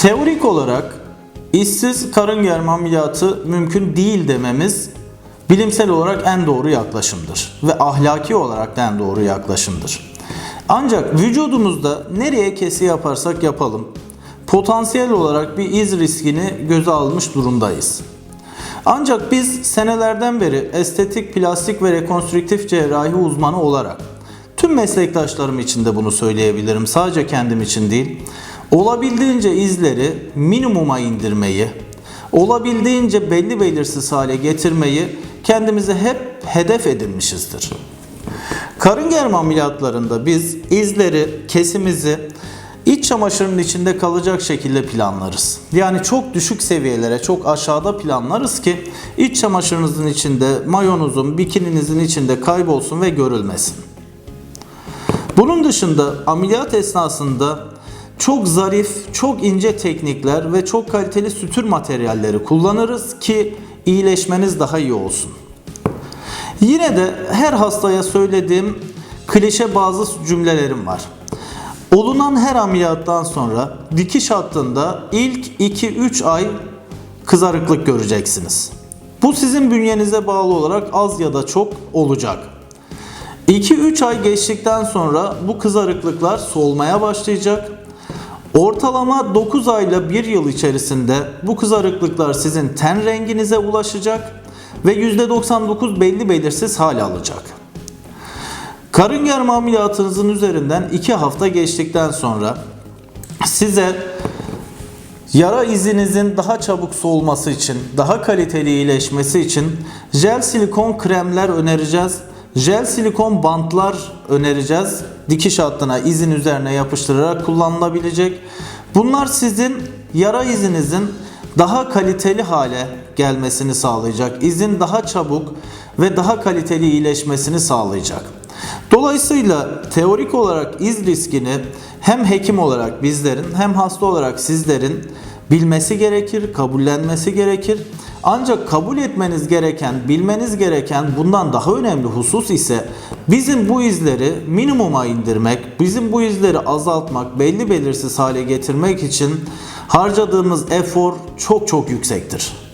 Teorik olarak işsiz karın germe ameliyatı mümkün değil dememiz bilimsel olarak en doğru yaklaşımdır ve ahlaki olarak da en doğru yaklaşımdır. Ancak vücudumuzda nereye kesi yaparsak yapalım potansiyel olarak bir iz riskini göze almış durumdayız. Ancak biz senelerden beri estetik, plastik ve rekonstrüktif cerrahi uzmanı olarak tüm meslektaşlarım için de bunu söyleyebilirim. Sadece kendim için değil. Olabildiğince izleri minimuma indirmeyi, olabildiğince belli belirsiz hale getirmeyi kendimize hep hedef edinmişizdir. Karın germe ameliyatlarında biz izleri, kesimizi iç çamaşırının içinde kalacak şekilde planlarız. Yani çok düşük seviyelere, çok aşağıda planlarız ki iç çamaşırınızın içinde, mayonuzun, bikininizin içinde kaybolsun ve görülmesin. Bunun dışında ameliyat esnasında çok zarif, çok ince teknikler ve çok kaliteli sütür materyalleri kullanırız ki iyileşmeniz daha iyi olsun. Yine de her hastaya söylediğim klişe bazı cümlelerim var. Olunan her ameliyattan sonra dikiş hattında ilk 2-3 ay kızarıklık göreceksiniz. Bu sizin bünyenize bağlı olarak az ya da çok olacak. 2-3 ay geçtikten sonra bu kızarıklıklar solmaya başlayacak. Ortalama 9 ayla 1 yıl içerisinde bu kızarıklıklar sizin ten renginize ulaşacak ve %99 belli belirsiz hal alacak. Karın germe ameliyatınızın üzerinden 2 hafta geçtikten sonra size yara izinizin daha çabuk solması için, daha kaliteli iyileşmesi için jel silikon kremler önereceğiz. Jel silikon bantlar önereceğiz. Dikiş hattına izin üzerine yapıştırarak kullanılabilecek. Bunlar sizin yara izinizin daha kaliteli hale gelmesini sağlayacak. İzin daha çabuk ve daha kaliteli iyileşmesini sağlayacak. Dolayısıyla teorik olarak iz riskini hem hekim olarak bizlerin hem hasta olarak sizlerin bilmesi gerekir, kabullenmesi gerekir. Ancak kabul etmeniz gereken, bilmeniz gereken bundan daha önemli husus ise bizim bu izleri minimuma indirmek, bizim bu izleri azaltmak, belli belirsiz hale getirmek için harcadığımız efor çok çok yüksektir.